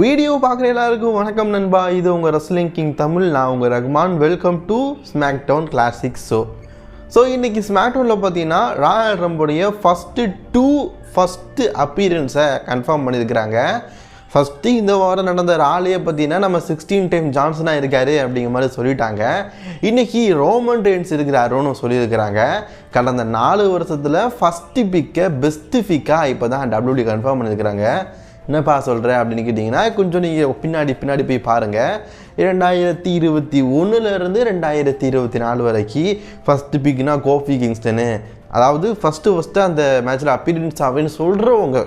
Video பார்க்குற எல்லாருக்கும் வணக்கம் நண்பா. இது உங்கள் ரஸ்லிங் கிங் தமிழ் நான் உங்கள் Rahman welcome to SmackDown classic show so இன்றைக்கி ஸ்மாக் டவுனில் பார்த்தீங்கன்னா ராயல் ரம்புடைய ஃபஸ்ட்டு டூ ஃபஸ்ட்டு அப்பீரன்ஸை கன்ஃபார்ம் பண்ணியிருக்கிறாங்க. ஃபஸ்ட்டு இந்த வாரம் நடந்த ராலியை பார்த்தீங்கன்னா நம்ம சிக்ஸ்டீன் டைம் ஜான்சனாக இருக்காரு அப்படிங்கிற மாதிரி சொல்லிட்டாங்க. இன்றைக்கி ரோமன் ரெயின்ஸ் இருக்கிறாருன்னு சொல்லியிருக்கிறாங்க. கடந்த நாலு வருஷத்தில் ஃபஸ்ட்டு பிக்கை பெஸ்ட்டு பிக்காக இப்போ தான் டபிள்யூடி கன்ஃபார்ம் பண்ணியிருக்கிறாங்க. என்னப்பா சொல்கிற அப்படின்னு கேட்டிங்கன்னா கொஞ்சம் நீங்கள் பின்னாடி பின்னாடி போய் பாருங்கள் ரெண்டாயிரத்தி இருபத்தி ஒன்றுலேருந்து ரெண்டாயிரத்தி இருபத்தி நாலு வரைக்கும் ஃபஸ்ட்டு பிக்னா கோஃபி கிங்ஸ்டனு. அதாவது ஃபஸ்ட்டு ஃபஸ்ட்டு அந்த மேட்ச்சில் அப்பீரியன்ஸ் ஆகுன்னு சொல்கிறவங்க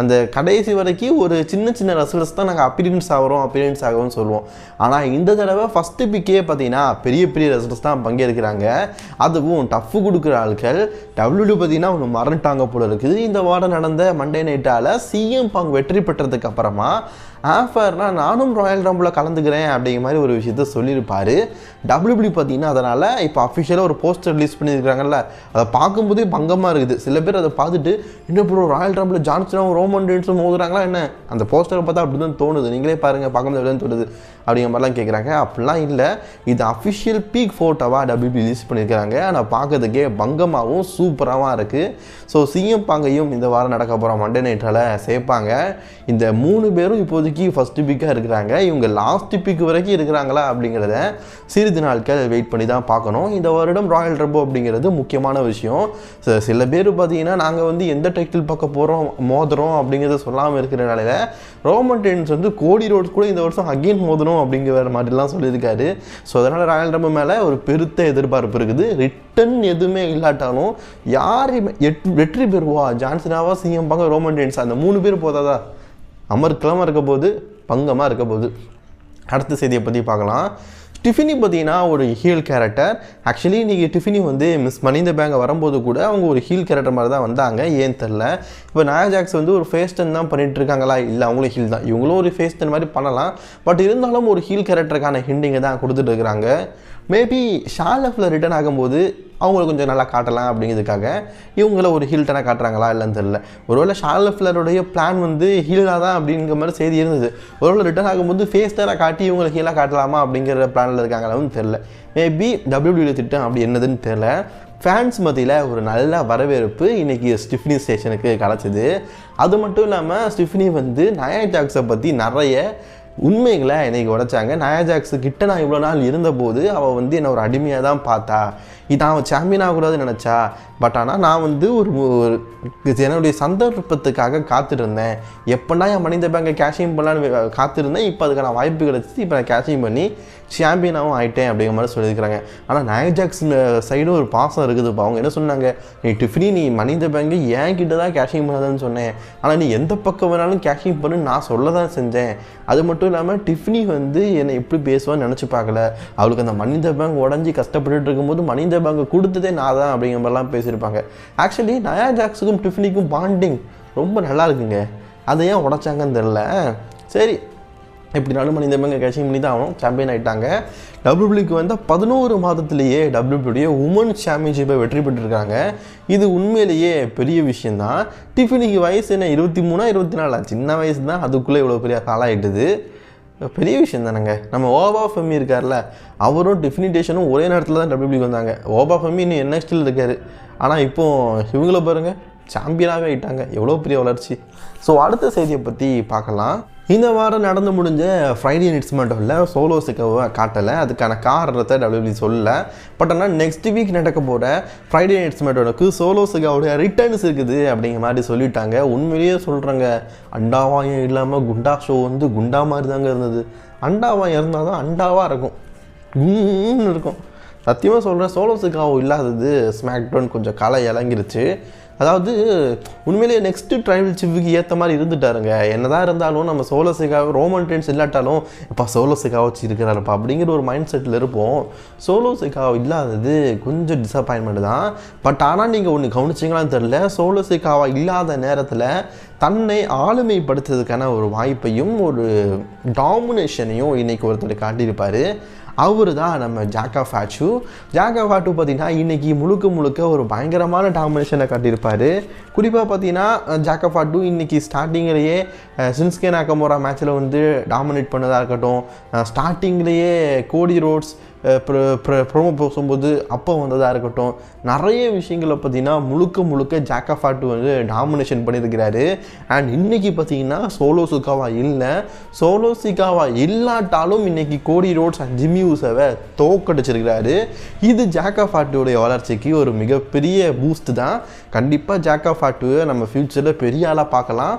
அந்த கடைசி வரைக்கும் ஒரு சின்ன சின்ன ரசல்ஸ் தான் நாங்கள் அப்பீரியன்ஸ் ஆகிறோம் அப்பீரியன்ஸ் ஆகிறோம்னு சொல்லுவோம். ஆனால் இந்த தடவை ஃபஸ்ட்டு பிக்கே பார்த்தீங்கன்னா பெரிய பெரிய ரசல்ஸ் தான் பங்கேற்கிறாங்க. அதுவும் டஃப்பு கொடுக்குற ஆட்கள் டபிள்யூடி பார்த்தீங்கன்னா ஒன்று மறந்துட்டாங்க போல இருக்குது. இந்த வாரம் நடந்த மண்டே நைட்டால் சிஎம் பாங் வெற்றி பெற்றதுக்கு அப்புறமா ஆஃபர்னா நானும் ராயல் ரம்பில் கலந்துக்கிறேன் அப்படிங்கிற மாதிரி ஒரு விஷயத்த சொல்லியிருப்பார். டபிள்யூபிள்யூ பார்த்தீங்கன்னா அதனால் இப்போ அஃபிஷியலாக ஒரு போஸ்டர் ரிலீஸ் பண்ணியிருக்காங்கல்ல அதை பார்க்கும்போதே பங்கமாக இருக்குது. சில பேர் அதை பார்த்துட்டு இன்னும் ப்ரோ ராயல் ரம்பில் ஜான்சனும் ரோமன் டேன்ஸும் மோதுறாங்களா என்ன? அந்த போஸ்டரை பார்த்தா அப்படி தான் தோணுது. நீங்களே பாருங்கள் பார்க்கும்போது எப்படி தான் தோணுது. அப்படிங்கிற மாதிரிலாம் கேட்குறாங்க அப்படிலாம் இல்லை. இது அஃபிஷியல் பீக் ஃபோட்டோவாக டபிள்யூபி ரிலீஸ் பண்ணியிருக்காங்க ஆனால் பார்க்கறதுக்கே பங்கமாகவும் சூப்பராகவும் இருக்குது ஸோ சிஎம் பாங்கையும் இந்த வாரம் நடக்க போகிற மண்டே நைட்டால் சேர்ப்பாங்க. இந்த மூணு பேரும் இப்போதைக்கு ஃபஸ்ட்டு பிக்காக இருக்கிறாங்க. இவங்க லாஸ்ட் பிக் வரைக்கும் இருக்கிறாங்களா அப்படிங்கிறத சிறிது நாட்கள் வெயிட் பண்ணி தான் பார்க்கணும். இந்த வருடம் ராயல் ரம்போ அப்படிங்கிறது முக்கியமான விஷயம். சில பேர் பார்த்தீங்கன்னா நாங்கள் வந்து எந்த டைட்டில் பார்க்க போகிறோம் மோதுறோம் அப்படிங்கிறத சொல்லாமல் இருக்கிற நிலையில் ரோமன் டென்ஸ் வந்து கோடி ரோட்ஸ் கூட இந்த வருஷம் அகெயின் மோதணும் அப்படிங்கிற மாதிரிலாம் சொல்லியிருக்காரு. ஸோ அதனால் ராயல் ரம்பு மேலே ஒரு பெருத்த எதிர்பார்ப்பு இருக்குது. ரிட்டன் எதுவுமே இல்லாட்டாலும் யார் எட் வெற்றி பெறுவா? ஜான்சனாவா சிஎம் பங்க ரோமன் டென்ஸ் அந்த மூணு பேர் போதாதா? அமர்க்கலமாக இருக்க போது பங்கமாக இருக்க போகுது அடுத்த செய்தியை பற்றி பார்க்கலாம். டிஃபினி பார்த்தீங்கன்னா ஒரு ஹீல் கேரக்டர் ஆக்சுவலி இன்றைக்கி டிஃபினி வந்து மிஸ் மனித பேங்க பேங்கை வரும்போது கூட அவங்க ஒரு ஹீல் கேரக்டர் மாதிரி தான் வந்தாங்க. ஏன் தெரில இப்போ நயாஜாக்ஸ் வந்து ஒரு ஃபேஸ் டர்ன் தான் பண்ணிட்டு இருக்காங்களா? இல்லை அவங்களும் ஹீல் தான். இவங்களும் ஒரு ஃபேஸ் டர்ன் மாதிரி பண்ணலாம். பட் இருந்தாலும் ஒரு ஹீல் கேரக்டருக்கான ஹிண்டிங்கை தான் கொடுத்துட்டு இருக்கிறாங்க மேபி ஷாலஃபில் ரிட்டர்ன் ஆகும்போது அவங்கள கொஞ்சம் நல்லா காட்டலாம் அப்படிங்கிறதுக்காக இவங்கள ஒரு ஹீல்டனாக காட்டுறாங்களா இல்லைன்னு தெரியல. ஒருவேளை ஷாலஃப்லருடைய பிளான் வந்து ஹீலாக தான் அப்படிங்கிற மாதிரி செய்தி இருந்தது. ஒருவேளை ரிட்டர்ன் ஆகும்போது ஃபேஸ்டராக காட்டி இவங்களை ஹீலாக காட்டலாமா அப்படிங்கிற பிளானில் இருக்காங்களான்னு தெரில மேபி டபிள்யூடியூ திட்டம் அப்படி என்னதுன்னு தெரில ஃபேன்ஸ் மத்தியில் ஒரு நல்ல வரவேற்பு இன்றைக்கி ஸ்டிஃப்னி ஸ்டேஷனுக்கு கிடச்சிது. அது மட்டும் இல்லாமல் ஸ்டிஃப்னி வந்து நயா ஜாக்ஸை பற்றி நிறைய உண்மைகளை இன்னைக்கு உடைச்சாங்க. நயாஜாக்ஸு கிட்ட நான் இவ்வளோ நாள் இருந்தபோது அவள் வந்து என்னை ஒரு அடிமையாக தான் பார்த்தா. இது அவன் சாம்பியன் ஆகக்கூடாதுன்னு நினச்சா. பட் ஆனால் நான் வந்து ஒரு ஒரு என்னுடைய சந்தர்ப்பத்துக்காக காத்திருந்தேன். எப்படா என் மனித பேங்கை கேஷிங் பண்ணலான்னு காத்திருந்தேன். இப்போ அதுக்கான வாய்ப்பு கிடச்சிச்சு இப்போ நான் கேஷிங் பண்ணி சாம்பியனாகவும் ஆயிட்டேன் அப்படிங்கிற மாதிரி சொல்லியிருக்கிறாங்க. ஆனால் நயஜாக்ஸ் சைடும் ஒரு பாசம் இருக்குதுப்பா அவங்க என்ன சொன்னாங்க? நீ டிஃபினி நீ மனித பேங்கு ஏன் கிட்ட தான் கேஷிங் பண்ணாதன்னு சொன்னேன். ஆனால் நீ எந்த பக்கம் வேணாலும் கேஷிங் பண்ணு நான் சொல்ல தான் செஞ்சேன். அது மட்டும் இல்லாமல் டிஃபினி வந்து என்னை எப்படி பேசுவான்னு நினச்சி பார்க்கல. அவளுக்கு அந்த மனித பேங்க் உடஞ்சி கஷ்டப்பட்டுட்டு இருக்கும்போது மனித பேங்கை கொடுத்ததே நான் தான் அப்படிங்கிற மாதிரிலாம் பேசியிருப்பாங்க. ஆக்சுவலி நயா ஜாக்ஸுக்கும் டிஃபினிக்கும் பாண்டிங் ரொம்ப நல்லா இருக்குங்க. அதை ஏன் உடைச்சாங்கன்னு தெரில சரி. எப்படினாலும் மனித பேங்க கேஷிங் பண்ணி தான் ஆகணும். சாம்பியன் ஆகிட்டாங்க டபிள்யூபிள்யூக்கு வந்தால் பதினோரு மாதத்திலேயே டபிள்யூபிள்யூடைய உமன் சாம்பியன்ஷிப்பை வெற்றி பெற்றிருக்காங்க. இது உண்மையிலேயே பெரிய விஷயந்தான் டிஃபினிக்கு வயசு என்ன? இருபத்தி மூணா இருபத்தி நாலா? சின்ன வயசு தான் அதுக்குள்ளே இவ்வளோ பெரிய காலாயிட்டுது. பெரிய விஷயம் தானேங்க நம்ம ஓபா ஃபெமி இருக்கார்ல அவரும் டெஃபினிட்டேஷனும் ஒரே நேரத்தில் தான் டபிள்யூபிள்யூக்கு வந்தாங்க. ஓபா ஃபெமி இன்னும் என்எக்ஸ்டில் இருக்காரு? ஆனால் இப்போது இவங்கள பாருங்கள் சாம்பியனாகவே ஆயிட்டாங்க. எவ்வளோ பெரிய வளர்ச்சி. ஸோ அடுத்த செய்தியை பற்றி பார்க்கலாம். இந்த வாரம் நடந்து முடிஞ்ச ஃப்ரைடே நிட்ஸ் மட்டும் இல்லை சோலோஸுக்காக காட்டலை. அதுக்கான காரணத்தை டபிள்யூபி சொல்லல. பட் ஆனால் நெக்ஸ்ட் வீக் நடக்க போகிற ஃப்ரைடே நிட்ஸ் மேட்டோனுக்கு சோலோஸுக்காவுடைய ரிட்டர்ன்ஸ் இருக்குது அப்படிங்கிற மாதிரி சொல்லிட்டாங்க. உண்மையிலேயே சொல்கிறாங்க அண்டாவாயம் இல்லாமல் குண்டா ஷோ வந்து குண்டா மாதிரி தாங்க இருந்தது. அண்டாவாயம் இருந்தால் தான் அண்டாவாக இருக்கும். இருக்கும். சத்தியமாக சொல்கிறேன் சோலோஸுக்காவோ இல்லாதது ஸ்மாக் டவுன் கொஞ்சம் களை இறங்கிருச்சு அதாவது உண்மையிலேயே நெக்ஸ்ட் ட்ரைவல் சிப்புக்கு ஏற்ற மாதிரி இருந்துட்டாருங்க. என்னதான் இருந்தாலும் நம்ம சோலோஸுக்காக ரோமன் டென்ஸ் இல்லாட்டாலும் இப்போ சோலோஸுக்காக வச்சு இருக்கிறாருப்பா அப்படிங்கிற ஒரு மைண்ட் செட்டில் இருப்போம். சோலோஸுக்காக இல்லாதது கொஞ்சம் டிசப்பாயின்மெண்ட் தான். பட் ஆனால் நீங்கள் ஒன்று கவனிச்சிங்களான்னு தெரில சோலோஸுக்காவா இல்லாத நேரத்தில் தன்னை ஆளுமைப்படுத்துறதுக்கான ஒரு வாய்ப்பையும் ஒரு டாமினேஷனையும் இன்னைக்கு ஒருத்தர் காட்டியிருப்பார். அவர் தான் நம்ம ஜாக்கா ஃபேச்சு ஜாக்கா ஃபேட்டு பார்த்தீங்கன்னா இன்றைக்கி முழுக்க முழுக்க ஒரு பயங்கரமான டாமினேஷனை காட்டியிருப்பார். குறிப்பாக பார்த்தீங்கன்னா ஜாக்கா ஃபேட்டு இன்றைக்கி ஸ்டார்டிங்லேயே சின்ஸ்கே நாக்கமோரா மேட்ச்சில் வந்து டாமினேட் பண்ணதாக இருக்கட்டும் ஸ்டார்டிங்லேயே கோடி ரோட்ஸ் ப்ரோமோ பேசும்போது அப்போ வந்ததாக இருக்கட்டும் நிறைய விஷயங்களை பார்த்தீங்கன்னா முழுக்க முழுக்க ஜாக்கா வந்து டாமினேஷன் பண்ணியிருக்கிறாரு. அண்ட் இன்னைக்கு பார்த்தீங்கன்னா சோலோ சுக்காவா இல்லை. சோலோ சிகாவா இல்லாட்டாலும் இன்னைக்கு கோடி ரோட்ஸ் அண்ட் ஜிம்மி ஊசவை தோக்கடிச்சிருக்கிறாரு இது ஜாக்கஃபாட்டுடைய வளர்ச்சிக்கு ஒரு மிகப்பெரிய பூஸ்ட் தான். கண்டிப்பாக ஜாக்கஃபாட்டுவை நம்ம ஃப்யூச்சரில் பெரிய ஆளாக பார்க்கலாம்.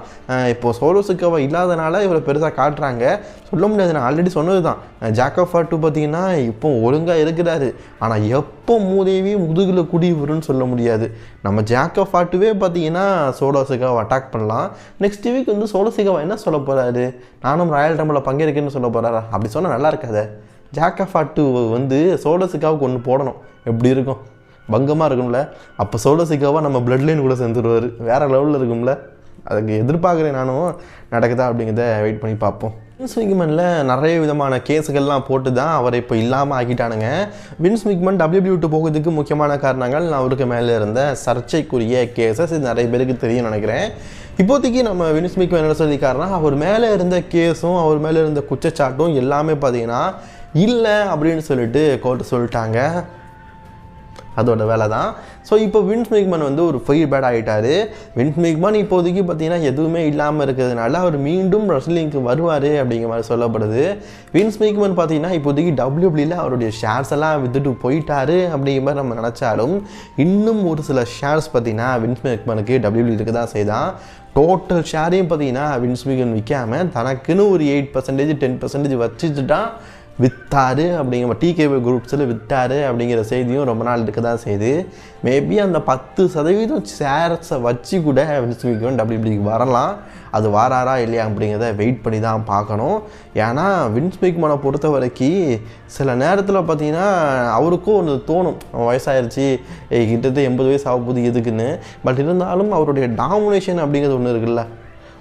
இப்போ சோலோ சுக்காவா இல்லாதனால இவரை பெருசாக காட்டுறாங்க. சொல்ல முடியாது நான் ஆல்ரெடி சொன்னது தான் ஜாக்கஃபாட்டு பார்த்தீங்கன்னா இப்போ ஒழுங்காக இருக்கிறாரு. ஆனால் எப்போ மூதேவி முதுகில் குடி வரும்னு சொல்ல முடியாது. நம்ம ஜாக்கா ஃபாட்டுவே பார்த்தீங்கன்னா சோலோசிகாவை அட்டாக் பண்ணலாம். நெக்ஸ்ட் வீக் வந்து சோலோசிகாவை என்ன சொல்ல போகிறாரு நானும் ராயல் டம்பில் பங்கேற்கேன்னு சொல்ல போகிறாரா அப்படி சொன்னால் நல்லா இருக்காத. ஜாக்கா ஃபாட்டு வந்து சோலோசிகாவுக்கு ஒன்று போடணும். எப்படி இருக்கும்? பங்கமாக இருக்கும்ல. அப்போ சோலோசிகாவை நம்ம பிளட் லைன் கூட சேர்ந்துருவார். வேறு லெவலில் இருக்கும்ல. அதுக்கு எதிர்பார்க்குறேன் நானும். நடக்குதா அப்படிங்கிறத வெயிட் பண்ணி பார்ப்போம். வின்ஸ் மிக்மனில் நிறைய விதமான கேஸுகள்லாம் போட்டு தான் அவரை இப்போ இல்லாமல் ஆக்கிட்டானுங்க. வின்ஸ் மிக்மன் டபிள்யூபிள்யூ போகிறதுக்கு முக்கியமான காரணங்கள் அவருக்கு மேலே இருந்த சர்ச்சைக்குரிய கேசஸ் இது நிறைய பேருக்கு தெரியும் நினைக்கிறேன். இப்போதைக்கு நம்ம வின்ஸ் மிக்மன் என்ன சொல்லியிருக்காருன்னா அவர் மேலே இருந்த கேஸும் அவர் மேலே இருந்த குற்றச்சாட்டும் எல்லாமே பார்த்தீங்கன்னா இல்லை அப்படின்னு சொல்லிட்டு கோர்ட்டு சொல்லிட்டாங்க. அதோட வேலை தான் ஸோ இப்போ வின்ஸ் மிக்மன் வந்து ஒரு ஃபெயில் பேட் ஆகிட்டார் வின்ஸ் மிக்மன் இப்போதைக்கு பார்த்தீங்கன்னா எதுவுமே இல்லாமல் இருக்கிறதுனால அவர் மீண்டும் ரெஸ்லிங்க்கு வருவார் அப்படிங்கிற மாதிரி சொல்லப்படுது. வின்ஸ் மிக்மன் பார்த்தீங்கன்னா இப்போதைக்கு டபிள்யூபிள்யூல அவருடைய ஷேர்ஸ் எல்லாம் வித்துட்டு போயிட்டாரு அப்படிங்கிற மாதிரி நம்ம நினச்சாலும் இன்னும் ஒரு சில ஷேர்ஸ் பார்த்தீங்கன்னா வின்ஸ் மிக்மனுக்கு டபிள்யூபிள்யூ இருக்க தான் செய்தான். டோட்டல் ஷேரையும் பார்த்தீங்கன்னா வின்ஸ் மிக்மன் விற்காம தனக்குன்னு ஒரு எயிட் பர்சன்டேஜ் டென் பர்சன்டேஜ் வச்சுட்டுட்டா விற்றாரு அப்படிங்கிற டிகேபி குரூப்ஸில் விற்றாரு அப்படிங்கிற செய்தியும் ரொம்ப நாள் இருக்க தான் செய்யுது. மேபி அந்த பத்து சதவீதம் ஷேர்ஸை வச்சு கூட வின்ஸ் மிக்மன் இப்படி வரலாம். அது வாராரா இல்லையா அப்படிங்கிறத வெயிட் பண்ணி தான் பார்க்கணும். ஏன்னா வின்ஸ்பிக்மனை பொறுத்த வரைக்கும் சில நேரத்தில் பார்த்தீங்கன்னா அவருக்கும் ஒன்று தோணும். அவன் வயசாயிருச்சு கிட்டத்தட்ட எண்பது வயசு ஆக போகுது எதுக்குன்னு. பட் இருந்தாலும் அவருடைய டாமினேஷன் அப்படிங்கிறது ஒன்று இருக்குல்ல.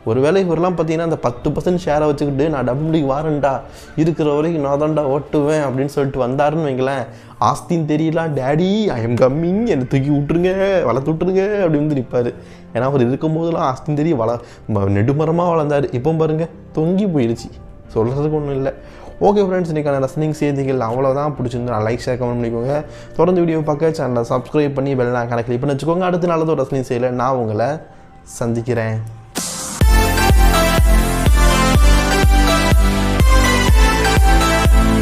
ஒருவேளை இவரெல்லாம் பார்த்தீங்கன்னா அந்த பத்து பர்சன்ட் ஷேரை வச்சுக்கிட்டு நான் டபுள்யூ வாரண்டா இருக்கிற வரைக்கும் நான் தான்டா ஓட்டுவேன் அப்படின்னு சொல்லிட்டு வந்தாருன்னு வைங்களேன். ஆஸ்தின் தெரியல? டேடி ஐ எம் கம்மிங் என்னை தூக்கி விட்டுருங்க வளர்த்து விட்டுருங்க அப்படின்னு வந்து நிற்பார் ஏன்னா அவர் இருக்கும்போதெல்லாம் ஆஸ்தின் தெரிய வள ம- நெடுமரமாக வளர்ந்தார். இப்போ பாருங்க தொங்கி போயிடுச்சு சொல்கிறதுக்கு ஒன்றும் இல்லை. ஓகே ஃப்ரெண்ட்ஸ் இன்றைக்கான ரசனிங் செய்திகள் அவ்வளோதான் பிடிச்சிருந்து லைக் ஷேர் கமெண்ட் பண்ணிக்கோங்க. தொடர்ந்து வீடியோ பார்க்க சேனலை சப்ஸ்கிரைப் பண்ணி பெல்லாம் கணக்கில் பண்ணி வச்சுக்கோங்க. அடுத்த நல்லதோ ரசனிங் செய்யலை நான் உங்களை சந்திக்கிறேன்.